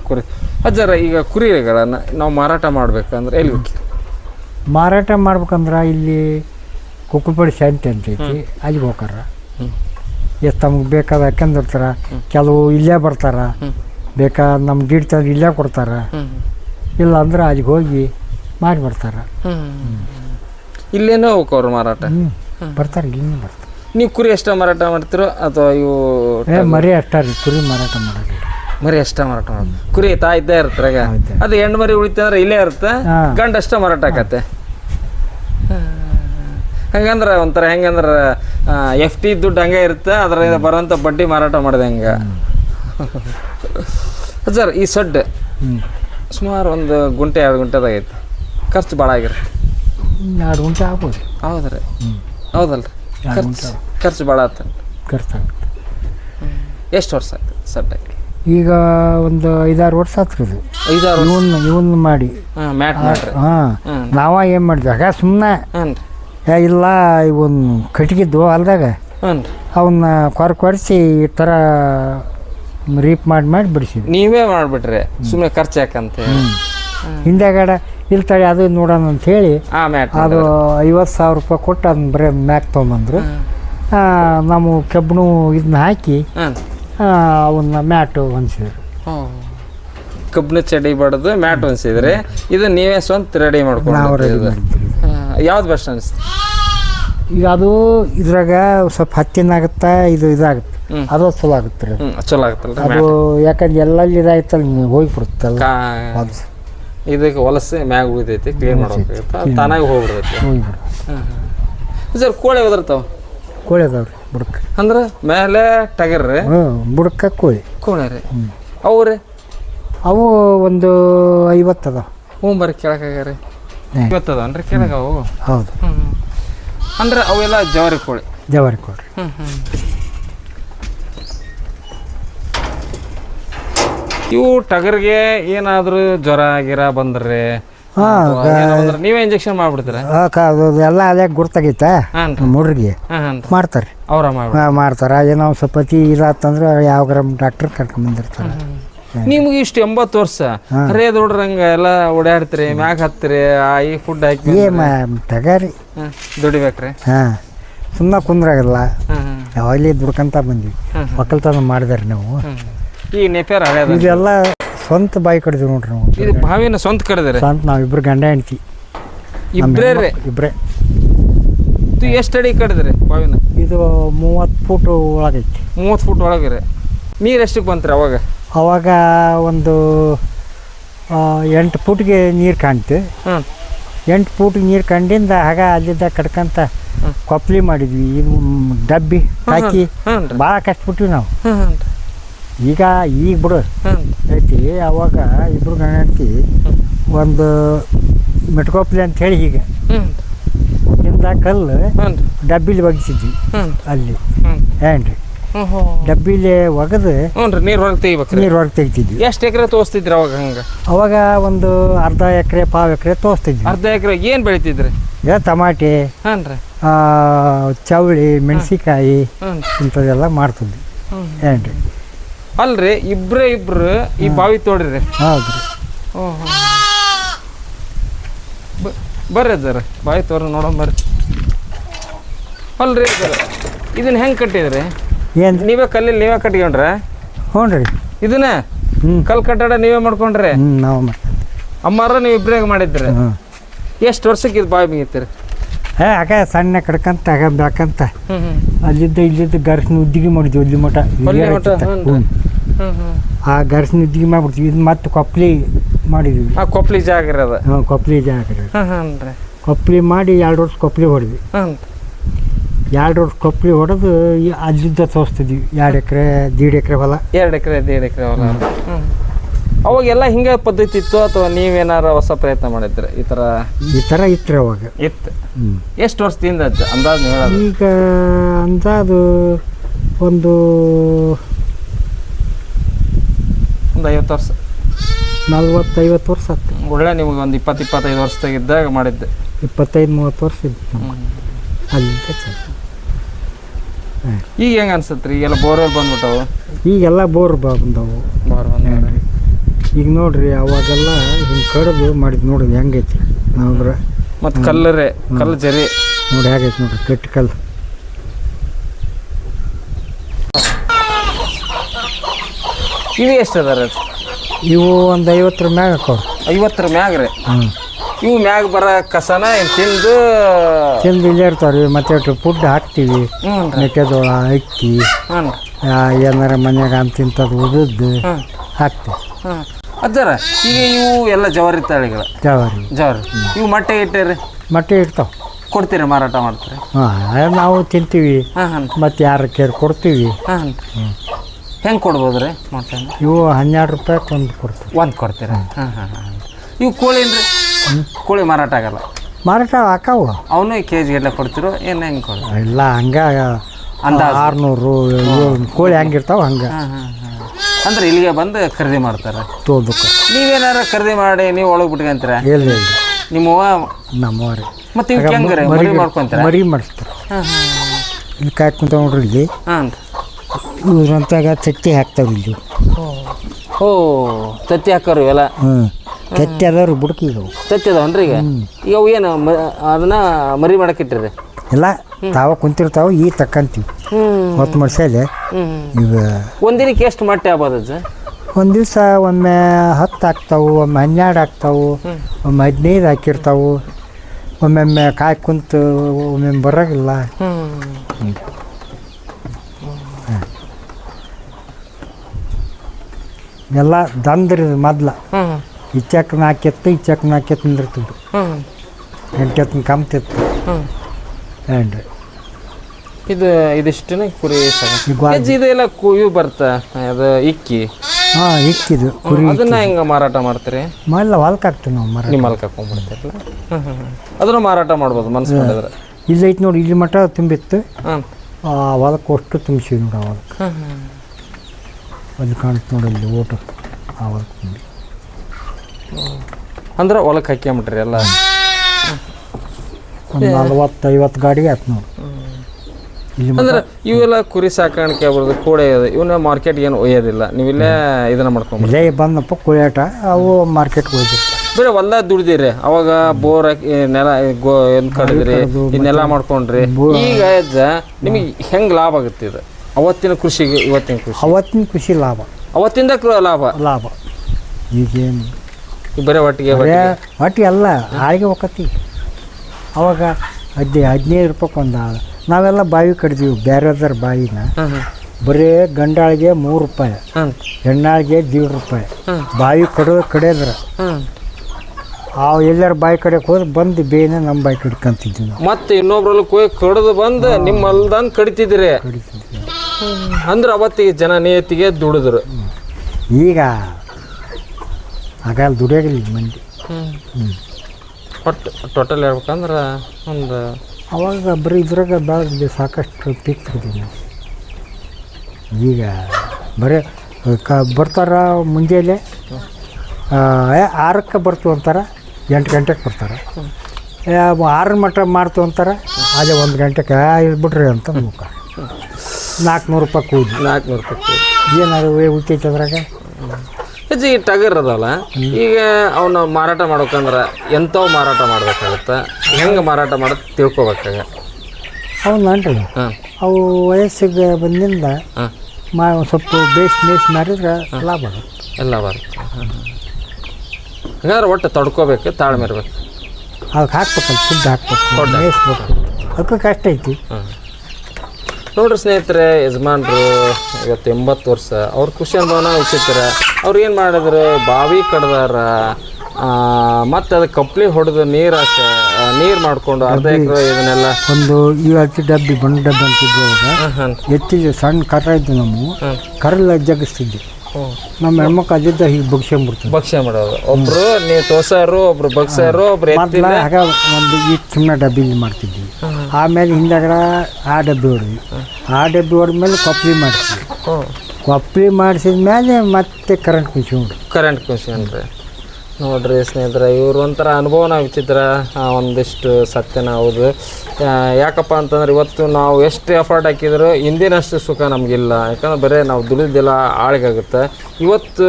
ಕುರಿ. ಅಜ್ಜರ ಈಗ ಕುರಿಗಳನ್ನ ನಾವು ಮಾರಾಟ ಮಾಡ್ಬೇಕಂದ್ರೆ ಎಲ್ಲಿ ಮಾರಾಟ ಮಾಡ್ಬೇಕಂದ್ರೆ ಇಲ್ಲಿ ಕುಕ್ಕುಪಡಿ ಶಾಂತಿ ಅಂತ ಐತಿ ಅಲ್ಲಿಗೆ ಹೋಗಾರ. ಎಷ್ಟು ತಮ್ಗೆ ಬೇಕಾದ ಹಾಕೊಂಡಿರ್ತಾರ ಕೆಲವು ಇಲ್ಲೇ ಬರ್ತಾರ. ಬೇಕಾ ನಮ್ಮ ಗಿಡ ತಂದು ಇಲ್ಲೇ ಕೊಡ್ತಾರೆ. ಇಲ್ಲ ಅಂದ್ರೆ ಅಲ್ಲಿಗೆ ಹೋಗಿ ಮಾಡಿ ಬರ್ತಾರೆ. ಇಲ್ಲೇನೋ ಹೋಗೋರು ಮಾರಾಟ? ಬರ್ತಾರೆ ಇಲ್ಲೇ ಬರ್ತಾರೆ. ನೀವು ಕುರಿ ಎಷ್ಟ ಮಾರಾಟ ಮಾಡ್ತಿರೋ ಅಥವಾ ಇವು ಏ ಮರಿ ಅಷ್ಟ ರೀ ಕುರಿ ಮಾರಾಟ ಮಾಡೋದು. ಮರಿ ಅಷ್ಟೇ ಮಾರಾಟ ಮಾಡೋದು. ಕುರಿ ತಾ ಇದ್ದೇ ಇರ್ತಾರಾಗ ಅದು ಹೆಣ್ಣು ಮರಿ ಉಳಿತಂದ್ರೆ ಇಲ್ಲೇ ಇರುತ್ತೆ. ಗಂಡ ಅಷ್ಟ ಮಾರಾಟ ಆಕತ್ತೆ. ಹಂಗಂದ್ರೆ ಒಂಥರ ಹೆಂಗಂದ್ರೆ ಎಫ್ ಟಿ ದುಡ್ಡು ಹಂಗೆ ಇರುತ್ತೆ ಅದರಿಂದ ಬರೋಂಥ ಬಡ್ಡಿ ಮಾರಾಟ ಮಾಡಿದೆ ಹಂಗೆ ಸರ್ ಈ ಸಡ್ ಸುಮಾರು ಒಂದು ಗುಂಟೆ ಎರಡು ಗುಂಟೆದಾಗೈತೆ ಖರ್ಚು ಭಾಳ ಆಗಿರಿ. ಎರಡು ಗುಂಟೆ ಆಗ್ಬೋದು. ಹೌದ್ರಿ. ರೀ ಹೌದಲ್ಲ ರೀ ಖರ್ಚು ಖರ್ಚು ಭಾಳ ಆತ. ಖರ್ಚು ಎಷ್ಟು ವರ್ಷ ಆಯ್ತು ಸಡ್ ಹಾಕಿ ಈಗ ಒಂದು ಐದಾರು ವರ್ಷ ಆಗ್ತದೆ. ಐದಾರು ಇವನ್ ಇವನ್ ಮಾಡಿ. ಹಾಂ. ನಾವ ಏನು ಮಾಡಿದ್ವಿ? ಆಗ ಸುಮ್ಮನೆ ಇಲ್ಲ ಇವನ್ ಕಟ್ಗಿದ್ದು ರೀ ಅವನ್ನ ಕೊರ ಕೊರಿಸಿ ಈ ಥರ ರೀಪ್ ಮಾಡಿ ಮಾಡಿ ಬಿಡಿಸಿದ್ವಿ. ನೀವೇ ಮಾಡಿಬಿಟ್ರೆ ಸುಮ್ಮನೆ ಖರ್ಚು ಯಾಕಂತ? ಹಿಂದೆ ಹಿಂದೆಗಡೆ ಇಲ್ಲಿ ತಡಿ ಅದು ನೋಡೋಣ ಅಂತ ಹೇಳಿ ಆ ಮ್ಯಾಟ್ ಅದು ಐವತ್ತು ಸಾವಿರ ರೂಪಾಯಿ ಕೊಟ್ಟು ಅದನ್ನ ಬರೀ ಮ್ಯಾಕ್ ತೊಗೊಂಬಂದ್ರು. ನಾವು ಕೆಬ್ಬನು ಇದನ್ನ ಹಾಕಿ ಅವನ್ನ ಮ್ಯಾಟು ಹೊಂದಿಸಿದ್ರು. ಕಬ್ಬಿನ ಚಡಿ ಬಡದು ಮ್ಯಾಟ್ ಹೊಂದಿಸಿದ್ರೆ. ಇದು ನೀವೇ ಸ್ವಂತ ರೆಡಿ ಮಾಡ್ಕೊಂಡು ಯಾವ್ದು ಬೆಸ್ಟ್ ಅನಿಸ್ತು? ಈಗ ಅದು ಇದ್ರಾಗ ಸ್ವಲ್ಪ ಹತ್ತಿನಾಗುತ್ತಾ ಇದು ಇದಾಗುತ್ತೆ. ಅದು ಚಲೋ ಆಗುತ್ತೆ ರೀ ಚಲೋ ಆಗುತ್ತಲ್ಲ ಅದು ಯಾಕಂದ್ರೆ ಎಲ್ಲಲ್ಲಿ ಇದಾಯ್ತಲ್ಲ ನೀವು ಹೋಗಿಬಿಡುತ್ತಲ್ಲ ಕಾ ಅದು. ಇದಕ್ಕೆ ಹೊಲಸೆ ಮ್ಯಾಗ ಉಳಿದೈತಿ ಕ್ಲೀನ್ ಮಾಡ್ಬೇಕಾಗತ್ತೆ ಅದು ತಾನಾಗಿ ಹೋಗ್ಬಿಡ್ತೈತಿ ಹೋಗಿಬಿಡು ಸರ್ ಕೋಳಿ ಒದರ್ತಾವ ಕೋಳಿ ಅದಾವ ರೀ ಬುಡಕ ಅಂದ್ರೆ ಮೇಲೆ ಟಗರ್ ರೀ? ಹ್ಞೂ ಬುಡಕ್ಕೆ ಕೋಳಿ. ಕೋಳಿ ರೀ. ಅವು ರೀ? ಅವು ಒಂದು ಐವತ್ತು ಅದಾವ. ಹ್ಞೂ ಬರ್ರಿ ಕೆಳಕಾಗ್ಯಾರಿ ಹ್ಮ್. ಇವತ್ತದನ್ರಿ ಕೆಳಗೆ ಅವು? ಹೌದು. ಹ್ಞೂ ಅಂದ್ರೆ ಅವೆಲ್ಲ ಜವಾರಿ ಕೋಳಿ. ಜವಾರಿ ಕೋಳಿ. ಹ್ಞೂ ಹ್ಞೂ ಇವು ಟಗರ್ಗೆ ಏನಾದರೂ ಜ್ವರ ಗಿರ ಬಂದ್ರೆ ಹಾಂ ಏನೋ ನೀವೇ ಇಂಜೆಕ್ಷನ್ ಮಾಡ್ಬಿಡ್ತೀರ? ಅದು ಎಲ್ಲ ಅದೇ ಗುರ್ತಾಗೈತೆ. ಮುಡ್ರಿಗೆ ಹಾಂ. ಹಾಂ ಮಾಡ್ತಾರೆ. ಅವ್ರ ಮಾಡ್ಬಿಡ್ರಿ ಹಾಂ ಮಾಡ್ತಾರೆ. ಏನೋ ಸ್ವಲ್ಪ ಅತಿ ಇದಾತಂದ್ರೆ ಯಾವ ಗ್ರಾಮ್ ಡಾಕ್ಟ್ರ್ ಕರ್ಕೊಂಬಂದಿರ್ತಾರೆ ನಿಮ್ಗೆ ಇಷ್ಟು ಎಂಬತ್ತು ವರ್ಷ. ಅರೇ ದೊಡ್ರಂಗ ಎಲ್ಲ ಓಡಾಡ್ತೀರಿ ಮ್ಯಾಗ ಹತ್ತಿರಿ ಆ ಈ ಫುಡ್ ಹಾಕಿ ಏ ಮ ಹಾಂ ದುಡಿಬೇಕ್ರಿ? ಹಾಂ. ಸುಮ್ಮನೆ ಕುಂದ್ರಾಗಲ್ಲ. ಯಾವಾಗಲೇ ದುಡ್ಕಂತ ಬಂದ್ವಿ. ಒಕ್ಕಲ್ತನ ಮಾಡಿದಾರೆ ನಾವು. ಈ ನೆಪೇರ್ ಹಳೆಯದ ಇದೆಲ್ಲ ಸ್ವಂತ ಬಾಯಿ ಕಡಿದ್ವಿ ನೋಡ್ರಿ ನಾವು. ಇದು ಬಾವಿನ ಸ್ವಂತ ಕಡಿದ್ರೆ ಸ್ವಂತ ನಾವು ಇಬ್ರು ಗಂಡ ಹೆಂಡ್ತಿ. ಇಬ್ರೇ ರೀ? ಇಬ್ರೇ. ಇದು ಎಷ್ಟು ಅಡಿ ಕಡಿದ್ರಿ ಬಾವಿನ ಇದು ಮೂವತ್ತು ಫೂಟ್ ಒಳಗೈತಿ. ಮೂವತ್ತು ಫೂಟ್ ಒಳಗೆ ರೀ. ನೀರು ಎಷ್ಟಕ್ಕೆ ಬಂತ್ರಿ ಅವಾಗ? ಅವಾಗ ಒಂದು ಎಂಟು ಫೂಟ್ಗೆ ನೀರು ಕಾಣ್ತು. ಎಂಟು ಫೂಟ್ ನೀರು ಕಂಡಿಂದ ಆಗ ಅಲ್ಲಿದ್ದ ಕಡ್ಕಂತ. ಕೊಪ್ಲಿ ಮಾಡಿದ್ವಿ. ಇದು ಡಬ್ಬಿ ಹಾಕಿ ಭಾಳ ಕಷ್ಟಪಟ್ವಿ ನಾವು. ಈಗ ಈಗ ಬಿಡು. ಐತಿ ಅವಾಗ ಇಬ್ರು ಗಣಿ ಹೆಂಡ್ತಿ ಒಂದು ಮೆಟ್ಕೊಪ್ಲಿ ಅಂತ ಹೇಳಿ ಈಗ ಇಂದ ಕಲ್ಲು ಡಬ್ಬಿಲಿ ಒಗಿಸಿದ್ವಿ ಅಲ್ಲಿ. ಏನ್ರಿ? ಡಬ್ಬಿಲಿ ಒಗೆದು ಹ್ಞೂ ರೀ ನೀರು ಹೊರಗೆ ತೆಗಿಬೇಕು ನೀರು ಹೊರಗೆ ತೆಗಿತಿದ್ವಿ. ಎಷ್ಟು ಎಕರೆ ತೋರಿಸ್ತಿದ್ರಿ ಅವಾಗ ಹಂಗೆ? ಅವಾಗ ಒಂದು ಅರ್ಧ ಎಕರೆ ಪಾವು ಎಕರೆ ತೋರಿಸ್ತಿದ್ವಿ. ಅರ್ಧ ಎಕರೆ ಏನು ಬೆಳಿತಿದ್ರಿ? ಏ ಟಮಾಟೆ ಹಾಂ ರೀ ಚವಳಿ ಮೆಣಸಿಕಾಯಿ ಇಂಥದ್ದೆಲ್ಲ ಮಾಡ್ತಿದ್ವಿ. ಹ್ಞೂ ಏನ್ರಿ? ಅಲ್ರಿ ಇಬ್ರೇ ಇಬ್ರು ಈ ಬಾವಿ ತೋಡ್ರಿ. ಹೌದು ರೀ ಬರ್ರಿ ಸರ್ ಬಾವಿ ತೋರ ನೋಡೋಣ ಬರ್ರಿ. ಅಲ್ರಿ ಇದನ್ನ ಹೆಂಗೆ ಕಟ್ಟಿದ್ರಿ? ಏನು? ನೀವೇ ಕಲ್ಲಿ ನೀವೇ ಕಟ್ಕೊಂಡ್ರೆ? ಹ್ಞೂ ರೀ. ಇದನ್ನ? ಹ್ಞೂ. ಕಲ್ ಕಟ್ಟಡ ನೀವೇ ಮಾಡ್ಕೊಂಡ್ರೆ? ಹ್ಞೂ ನಾವು ಮಾಡ್ತೀವಿ ಅಮ್ಮಾರ ನೀವು ಇಬ್ಬರೇ ಮಾಡಿದ್ರಿ. ಹ್ಞೂ. ಎಷ್ಟು ವರ್ಷಕ್ಕೆ ಇದು ಬಾವಿ ಮುಗಿತೀರಿ? ಏ ಆಗ ಸಣ್ಣ ಕಡ್ಕಂತ ಆಗ ಬೇಕಂತ ಹ್ಞೂ ಹ್ಞೂ ಅಲ್ಲಿದ್ದ ಇಲ್ಲಿದ್ದ ಗರ್ಸಿನ ಉದ್ದಿಗೆ ಮಾಡಿದ್ವಿ ಅಲ್ಲಿ ಮಠ. ಮಠ, ಹ್ಞೂ ಹ್ಞೂ. ಹ್ಞೂ ಹ್ಞೂ ಆ ಗರ್ಸಿನ ಉದ್ದಿಗೆ ಮಾಡ್ಬಿಡ್ತೀವಿ. ಇದು ಮತ್ತೆ ಕೊಪ್ಪಲಿ ಮಾಡಿದ್ವಿ. ಆ ಕೊಪ್ಲಿ ಜಾಗ ಇರೋದ. ಹ್ಞೂ ಕೊಪ್ಪಲಿ ಜಾಗ ರೀ ಹ್ಞೂ ಹಾಂ ರೀ. ಕೊಪ್ಪಲಿ ಮಾಡಿ ಎರಡು ವರ್ಷ ಕೊಪ್ಪಲಿ ಹೊಡೆದ್ವಿ. ಹಾಂ ಎರಡು ವರ್ಷ ಕೊಪ್ಪಳಿ ಹೊಡೆದು ಈ ಅಲ್ಲಿದ್ದ ತೋರಿಸ್ತಿದ್ವಿ. ಎರಡು ಎಕರೆ ದೀಡ್ ಎಕರೆ ಹೊಲ. ಎರಡು ಎಕರೆ ದೇಡ್ ಎಕರೆ ಹೊಲ. ಅವಾಗೆಲ್ಲ ಹಿಂಗೆ ಪದ್ಧತಿ ಇತ್ತು ಅಥವಾ ನೀವೇನಾರ ಹೊಸ ಪ್ರಯತ್ನ ಮಾಡಿದ್ರೆ ಈ ಥರ? ಈ ಥರ ಇತ್ತು ಅವಾಗ. ಇತ್ತು. ಎಷ್ಟು ವರ್ಷದಿಂದ ಅಜ್ಜ? ಅಂದಾಜು ನೀವು ಹೇಳೋದು. ಈಗ ಅಂದಾಜು ಒಂದು ಒಂದು ಐವತ್ತು ವರ್ಷ. ನಲ್ವತ್ತೈವತ್ತು ವರ್ಷ ಆಯ್ತು. ಒಳ್ಳೆ ನಿಮಗೆ ಒಂದು ಇಪ್ಪತ್ತು ಇಪ್ಪತ್ತೈದು ವರ್ಷದಾಗಿದ್ದಾಗ ಮಾಡಿದ್ದೆ. ಇಪ್ಪತ್ತೈದು ಮೂವತ್ತು ವರ್ಷ ಇತ್ತು ಅಲ್ಲಿ. ಈಗ ಹೆಂಗೆ ಅನ್ಸುತ್ತೆ ರೀ? ಈಗೆಲ್ಲ ಬೋರ್ವೆಲ್ ಬಂದ್ಬಿಟ್ಟವು? ಈಗೆಲ್ಲ ಬೋರ್ ಬಾ ಬಂದವು. ಬೋರ್ ಈಗ ನೋಡ್ರಿ ಅವಾಗೆಲ್ಲ ಹಿಂಗೆ ಕಡ್ದು ಮಾಡಿದ್ ನೋಡಿ ಹೆಂಗೈತಿ. ನಾವ್ರ ಮತ್ತು ಕಲ್ಲರೆ ಕಲ್ಲು ಜರಿ. ನೋಡಿ ಹೇಗೈತಿ ನೋಡ್ರಿ ಕಟ್ಟಿ ಕಲ್ಲು. ಇವು ಎಷ್ಟು ಅದಾರ ಇವು ಒಂದು ಐವತ್ತರ ಮ್ಯಾಗ ಹಾಕೋರು ಐವತ್ತರ ಮ್ಯಾಗ ರೀ? ಹ್ಞೂ ಇವು ಮ್ಯಾಗ ಬರೋ ಕಸನ ಏನು ತಿಂದು ತಿಂದು ಇಲ್ಲೇ ಇರ್ತಾವ್ರಿ. ಮತ್ತೆ ಫುಡ್ ಹಾಕ್ತೀವಿ. ಮೆಕ್ಕೆಜೋಳ ಅಕ್ಕಿ ಏನಾರ ಮನ್ಯಾಗ ಅಂತ ತಿಂತದ ಹಾಂ ಹಾಕ್ತೀವಿ. ಅದರ ಅಜ್ಜಾರ ಈಗ ಇವು ಎಲ್ಲ ಜವಾರಿ ತಾಳಿಗಳ. ಜವಾರಿ. ಜವಾರಿ. ಇವು ಮೊಟ್ಟೆ ಇಟ್ಟೇರಿ? ಮೊಟ್ಟೆ ಇರ್ತಾವೆ ಕೊಡ್ತೀರಿ ಮಾರಾಟ ಮಾಡ್ತೀರಿ? ಹಾಂ ನಾವು ತಿಂತೀವಿ. ಮತ್ತು ಯಾರ ಕೇರ್ ಕೊಡ್ತೀವಿ. ಹೆಂಗೆ ಕೊಡ್ಬೋದು ರೀ ಮೊಟ್ಟೆ ಇವು ಹನ್ನೆರಡು ರೂಪಾಯಿ ಒಂದು ಕೊಡ್ತೀವಿ. ಒಂದು ಕೊಡ್ತೀರಾ? ಹಾಂ ಹಾಂ ಹಾಂ ಇವು ಕೋಳಿ ಕೋಳಿ ಮಾರಾಟ ಆಗಲ್ಲ. ಮಾರಾಟ ಹಾಕಾವು. ಅವನು ಕೆ ಜಿ ಗಟ್ಟಲೆ ಕೊಡ್ತಿರೋ ಏನು ಹೆಂಗೆ ಕೊಡ ಇಲ್ಲ ಹಂಗೆ ಅಂದ ಆರುನೂರು ಕೋಳಿ ಹೆಂಗಿರ್ತಾವೆ ಹಂಗೆ. ಅಂದ್ರೆ ಇಲ್ಲಿಗೆ ಬಂದು ಖರೀದಿ ಮಾಡ್ತಾರೆ? ತೋದಕ್ಕೆ ನೀವೇನಾರ ಖರೀದಿ ಮಾಡಿ ನೀವು ಒಳಗೆ ಬಿಟ್ಕೊಂತೀರ ಇಲ್ಲ ಇಲ್ಲ. ನಿಮ್ಮವ್ವ ನಮ್ಮವ್ರಿ. ಮತ್ತೆ ಇವ್ಕೆ ಹೆಂಗ್ರಿ ಮರಿ ಮಾಡ್ಕೊಂತಾರೆ? ಮರಿ ಮಾಡಿಸ್ತಾರೆ. ಇಲ್ಲಿ ಕಾಯಿ ಕಾಯ್ಕೊಂತ ನೋಡ್ರಿ ಇಲ್ಲಿ. ಹಾಂ ಇವ್ರಂತಾಗ ತತ್ತಿ ಹಾಕ್ತಾವ್ರಿ ಇಲ್ಲಿ. ಓ ತತ್ತಿ ಹಾಕೋರು ಇವೆಲ್ಲ? ಹ್ಞೂ ಚಟ್ಟಿ ಅದಾವ್ರಿ ಬುಡಕಿಗಳು ತತ್ತಿ ಅದಾವನ್ರಿ ಈಗ? ಈಗ ಅವು ಏನು ಮ ಅದನ್ನ ಮರಿ ಮಾಡಕ್ಕಿಟ್ಟಿರಿ ಎಲ್ಲ ತಾವ ಕುಂತಿರ್ತಾವ ಈ ತಕ್ಕಂತೀವಿ. ಹ್ಞೂ ಹೊತ್ತು ಮಡ್ಸಲೆ ಈಗ ಒಂದಿನಕ್ಕೆ ಎಷ್ಟು ಮೊಟ್ಟೆ ಆಗ್ಬೋದು ಅಜ್ಜ? ಒಂದು ದಿವಸ ಒಮ್ಮೆ ಹತ್ತು ಹಾಕ್ತಾವು ಒಮ್ಮೆ ಹನ್ನೆರಡು ಹಾಕ್ತಾವು ಒಮ್ಮೆ ಹದಿನೈದು ಹಾಕಿರ್ತಾವು. ಒಮ್ಮೊಮ್ಮೆ ಕಾಯಿ ಕುಂತು ಒಮ್ಮೊಮ್ಮೆ ಬರೋಗಿಲ್ಲ. ಎಲ್ಲ ದಂದ್ರಿ ಮೊದ್ಲ. ಇಚ್ಚಕ್ ನಾಲ್ಕೆತ್ತು ಇಚ್ಚಕ್ ನಾಲ್ಕೆತ್ತು ನಿಂದಿರ್ತಿದ್ರು. ಎಂಟೆತ್ತು ಕಮ್ತಿತ್ತು. ಏನ್ರಿ ಇದು ಇದಿಷ್ಟನೇ ಕುರಿ ಸಾಕು ಇದೆಲ್ಲ ಕುಯು ಬರ್ತಾ ಅದು ಇಕ್ಕಿ? ಹಾಂ ಇಕ್ಕಿದು ಕುರಿ ಅದನ್ನ ಹೆಂಗ ಮಾರಾಟ ಮಾಡ್ತೀರಿ? ಮಲ್ಲ ಹೊಲಕ್ಕೆ ಹಾಕ್ತೀವಿ ನಾವು ಮರ ನಿಮ್ಮ ಅಲ್ಲಿ ಹಾಕೊಂಡ್ಬಿಡ್ತೀರಲ್ಲ ಅದನ್ನು ಮಾರಾಟ ಮಾಡ್ಬೋದು ಮನಸ್ಸು ಮಾಡಿದ್ರೆ. ಇಲ್ಲಿ ಐತೆ ನೋಡಿ ಇಲ್ಲಿ ಮಟ್ಟ ತುಂಬಿತ್ತು. ಆ ಹೊಲಕ್ಕೆ ಅಷ್ಟು ತುಂಬಿಸಿವಿ ನೋಡಿ ಆ ಹೊಲಕ್ಕೆ ಅಲ್ಲಿ ಕಾಣುತ್ತೆ ನೋಡಿ ಇಲ್ಲಿ ಓಟು ಆ ಹೊಲಕ್ಕೆ ತುಂಬಿ ಅಂದ್ರೆ ಹೊಲಕ್ಕೆ ಹಾಕ್ಯಂಬಿಟ್ರಿ ಎಲ್ಲ. ಒಂದು ನಲ್ವತ್ತು ಐವತ್ತು ಗಾಡಿ ಆಯ್ತು ನೋಡಿ. ಇಲ್ಲಿ ಅಂದ್ರೆ ಇವೆಲ್ಲ ಕುರಿ ಸಾಕಾಣಿಕೆ ಬರೋದು ಕೋಡೆ ಇವನ್ನ ಮಾರ್ಕೆಟ್ಗೆ ಏನು ಒಯ್ಯೋದಿಲ್ಲ. ನೀವಿಲ್ಲೇ ಇದನ್ನ ಮಾಡ್ಕೊಂಬಿಡಿ ಇಲ್ಲೇ ಬಂದಪ್ಪ ಕುಳಿಯಾಟ ಅವು ಮಾರ್ಕೆಟ್ಗೆ ಹೋಗಿರ್ತಾರೆ ಬೇರೆ ಹೊಲ ದುಡ್ದಿರಿ. ಅವಾಗ ಬೋರ್ ಹಾಕಿ ನೆಲ ಗೋ ಏನು ಕಡಿದ್ರಿ? ಇದನ್ನೆಲ್ಲ ಮಾಡ್ಕೊಂಡ್ರಿ. ಈಗ ಅಜ್ಜ ನಿಮಗೆ ಹೆಂಗೆ ಲಾಭ ಆಗುತ್ತೆ ಇದು? ಅವತ್ತಿನ ಕೃಷಿಗೆ ಇವತ್ತಿನ ಕೃಷಿ? ಅವತ್ತಿನ ಕೃಷಿ ಲಾಭ. ಅವತ್ತಿಂದ ಕೃ- ಲಾಭ? ಲಾಭ. ಈಗೇನು ಈಗ ಬರೀ ಒಟ್ಟಿಗೆ ಬರೇ ಒಟ್ಟು ಎಲ್ಲ ಹಾಳಿಗೆ ಹೋಗತಿ ಅವಾಗ ಹದಿನೈದು ಹದಿನೈದು ರೂಪಾಯಿ ಒಂದು ಆಳು ನಾವೆಲ್ಲ ಬಾವಿ ಕಡ್ದೀವಿ ಬೇರೆದರ ಬಾವಿನ. ಬರೀ ಗಂಡಾಳಿಗೆ ಮೂರು ರೂಪಾಯಿ ಹೆಣ್ಣಾಳಿಗೆ ದೀಡ್ ರೂಪಾಯಿ. ಬಾವಿ ಕಡೋ ಕಡೆದ್ರ ಆ ಎಲ್ಲರ ಬಾಯಿ ಕಡೆಗೆ ಹೋದ್ರೆ ಬಂದು ಬೇನೆ ನಮ್ಮ ಬಾಯಿ ಕಡ್ಕೊಂತಿದ್ವಿ ನಾವು. ಮತ್ತೆ ಇನ್ನೊಬ್ರಲ್ಲಿ ಹೋಗಿ ಕಡ್ದು ಬಂದು ನಿಮ್ಮ ಹೊಲ್ದಂಗೆ ಕಡಿತಿದ್ರಿ. ಕಡಿತಿದ್ವಿ. ಅಂದ್ರೆ ಅವತ್ತಿಗೆ ಜನ ನೇತಿಗೆ ದುಡಿದ್ರು. ಈಗ ಆಗಲ್ಲ ದುಡಿಯಾಗಿಲ್ಲ ಈಗ ಮಂದಿ. ಹ್ಞೂ ಒಟ್ಟು ಟೋಟಲ್ ಹೇಳ್ಬೇಕಂದ್ರೆ ಒಂದು ಅವಾಗ ಬರೀ ಇದ್ರಾಗ ಭಾಳ ಸಾಕಷ್ಟು ತಿಕ್ತಿದ್ವಿ ನಾವು ಈಗ ಬರೀ ಕ ಬರ್ತಾರ ಮುಂಜಾನೆ ಆರಕ್ಕೆ ಬರ್ತು ಅಂತಾರೆ ಎಂಟು ಗಂಟೆಗೆ ಬರ್ತಾರೆ. ಆರು ಮಟ್ಟ ಮಾಡ್ತು ಅಂತಾರೆ ಅದೇ ಒಂದು ಗಂಟೆಗೆ ಇಳ್ಬಿಟ್ರಿ ಅಂತ ಮುಖ ನಾಲ್ಕುನೂರು ರೂಪಾಯಿ ಕೂಲಿ ನಾಲ್ಕುನೂರು ರೂಪಾಯಿ ಏನಾದ್ರು ಉಳಿತೈತೆ ಅದ್ರಾಗ? ಅಜ್ಜಿ ಈ ಟಗರ್ ಅದಲ್ಲ ಈಗ ಅವನ್ನ ಮಾರಾಟ ಮಾಡ್ಬೇಕಂದ್ರೆ ಎಂಥವು ಮಾರಾಟ ಮಾಡ್ಬೇಕಾಗತ್ತೆ? ಹೆಂಗೆ ಮಾರಾಟ ಮಾಡೋದು ತಿಳ್ಕೊಬೇಕಾಗ? ಅವನ್ನ ಅನ್ರಿ ಹಾಂ. ಅವು ವಯಸ್ಸಿಗೆ ಬಂದಿಂದ ಹಾಂ. ಮಾ ಸ್ವಲ್ಪ ಬೇಸ್ ಬೇಸ್ ಮಾರಿದ್ರೆ ಲಾಭ ಆಗುತ್ತೆ. ಎಲ್ಲ ಬರುತ್ತೆ ಹಾಂ ಹಂಗಾದ್ರೆ ಒಟ್ಟು ತಡ್ಕೋಬೇಕು ತಾಳ್ಮೆ ಇರ್ಬೇಕು. ಅದಕ್ಕೆ ಹಾಕ್ಬೇಕಲ್ಲ ಫುಡ್ ಹಾಕ್ಬೇಕು ಮೇಯಿಸ್ಬೇಕು. ಅದಕ್ಕೆ ಕಷ್ಟ ಐತಿ. ಹಾಂ. ನೋಡ್ರಿ ಸ್ನೇಹಿತರೆ ಯಜಮಾನ್ರು ಇವತ್ತು ಎಂಬತ್ತು ವರ್ಷ. ಅವ್ರ ಖುಷಿ ಅನುಭವನ ವಿಚಿತ್ರ ಅವ್ರು ಏನು ಮಾಡಿದ್ರು? ಬಾವಿ ಕಡ್ದಾರ. ಮತ್ತು ಅದಕ್ಕೆ ಕಪ್ಲಿ ಹೊಡೆದು ನೀರು ಹಾಕ ನೀರು ಮಾಡಿಕೊಂಡು ಅರ್ಧ ಎಕರೆ ಇದನ್ನೆಲ್ಲ ಒಂದು ಈ ಹತ್ತಿ ಡಬ್ಬಿ ಬಣ್ಣ ಡಬ್ಬಿ ಅಂತಿದ್ವಿ ಅವಾಗ. ಹಾಂ ಸಣ್ಣ ಕರ ಇದ್ದು ನಮ್ಮ ಕರಲ್ಲ ಜಗಿಸ್ತಿದ್ವಿ. ಹ್ಞೂ ನಮ್ಮ ಹೆಣ್ಮಕ್ಳು ಅದಿದ್ದ ಹೀಗೆ ಬಗ್ಸ್ಕೊಂಬಿಡ್ತೀವಿ ಭಕ್ಷ್ಯ ಮಾಡೋದು ಒಬ್ರು ನೀವು ತೋಸಾರು ಒಬ್ರು ಬಗ್ಸಾರು ಒಬ್ರು ಆಗ ಒಂದು ಈ ಸುಮ್ಮನೆ ಡಬ್ಬಿ ಮಾಡ್ತಿದ್ವಿ. ಆಮೇಲೆ ಹಿಂದಾಗ ಆ ಡಬ್ಬಿ ಹೊಡೆದ್ವಿ. ಆ ಡಬ್ಬಿ ಹೊಡೆದ್ಮೇಲೆ ಕಪ್ಲಿ ಮಾಡಿದ್ವಿ ಹ್ಞೂ ಕೊಪ್ಪಳಿ ಮಾಡಿಸಿದ ಮೇಲೆ ಮತ್ತೆ ಕರೆಂಟ್ ಕುಂಚ್ಕೊಂಡು ಕರೆಂಟ್ ಖುಷಿ ನೋಡ್ರಿ ಸ್ನೇಹಿತರೆ ಇವ್ರು ಒಂಥರ ಅನುಭವ ನಾವು ಆ, ಒಂದಿಷ್ಟು ಸತ್ಯನ ಹೌದು. ಯಾಕಪ್ಪ ಅಂತಂದ್ರೆ ಇವತ್ತು ನಾವು ಎಷ್ಟು ಎಫರ್ಟ್ ಹಾಕಿದ್ರು ಹಿಂದಿನಷ್ಟು ಸುಖ ನಮಗಿಲ್ಲ. ಯಾಕಂದ್ರೆ ಬರೀ ನಾವು ದುಡಿದೆಲ್ಲ ಆಳಿಗಾಗುತ್ತೆ. ಇವತ್ತು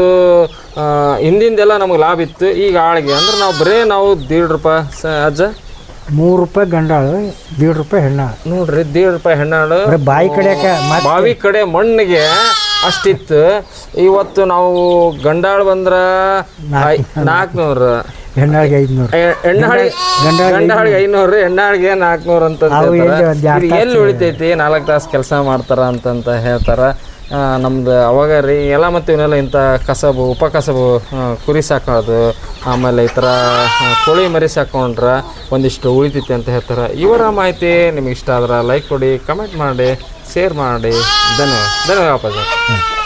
ಹಿಂದಿಂದೆಲ್ಲ ನಮಗೆ ಲಾಭ ಇತ್ತು. ಈಗ ಆಳಿಗೆ ಅಂದ್ರೆ ನಾವು ಬರೀ ನಾವು ದೀಡ್ ರೂಪಾಯಿ ಸ ಅಜ್ಜ? ಮೂರು ರೂಪಾಯಿ ಗಂಡಾಳು ದೀಡ್ ರೂಪಾಯಿ ಹೆಣ್ಣಾಳು. ನೋಡ್ರಿ ದೀಡ್ ರೂಪಾಯಿ ಹೆಣ್ಣಾಳು. ಬಾವಿ ಬಾಯಿ ಕಡೆಯಾಕ ಮತ್ತೆ ಬಾವಿ ಕಡೆ ಮಣ್ಣಿಗೆ ಅಷ್ಟಿತ್ತು. ಇವತ್ತು ನಾವು ಗಂಡಾಳು ಬಂದ್ರ ನಾಲ್ಕುನೂರು. ಹೆಣ್ಣಾಳಿಗೆ ಐದ್ನೂರು ಗಂಡಾಳಿಗೆ ಐನೂರು ಎಣ್ಣಾಳಿಗೆ ನಾಲ್ಕುನೂರು ಅಂತ. ಎಲ್ಲಿ ಉಳಿತೈತಿ ನಾಲ್ಕು ತಾಸು ಕೆಲಸ ಮಾಡ್ತಾರ ಅಂತಂತ ಹೇಳ್ತಾರ. ನಮ್ದು ಅವಾಗ ರೀ ಎಲ್ಲ ಮತ್ತು ಇವನ್ನೆಲ್ಲ ಇಂಥ ಕಸಬು ಉಪ ಕಸಬು ಕುರಿ ಸಾಕೋದು ಆಮೇಲೆ ಈ ಥರ ಕೋಳಿ ಮರಿ ಸಾಕೊಂಡ್ರೆ ಒಂದಿಷ್ಟು ಉಳಿತೈತಿ ಅಂತ ಹೇಳ್ತಾರೆ. ಇವರ ಮಾಹಿತಿ ನಿಮಗೆ ಇಷ್ಟ ಆದ್ರೆ ಲೈಕ್ ಕೊಡಿ ಕಮೆಂಟ್ ಮಾಡಿ. ಶೇರ್ ಮಾಡಿ ಧನ್ಯವಾದ. ಧನ್ಯವಾದ ಅಪ್ಪಾಜಿ.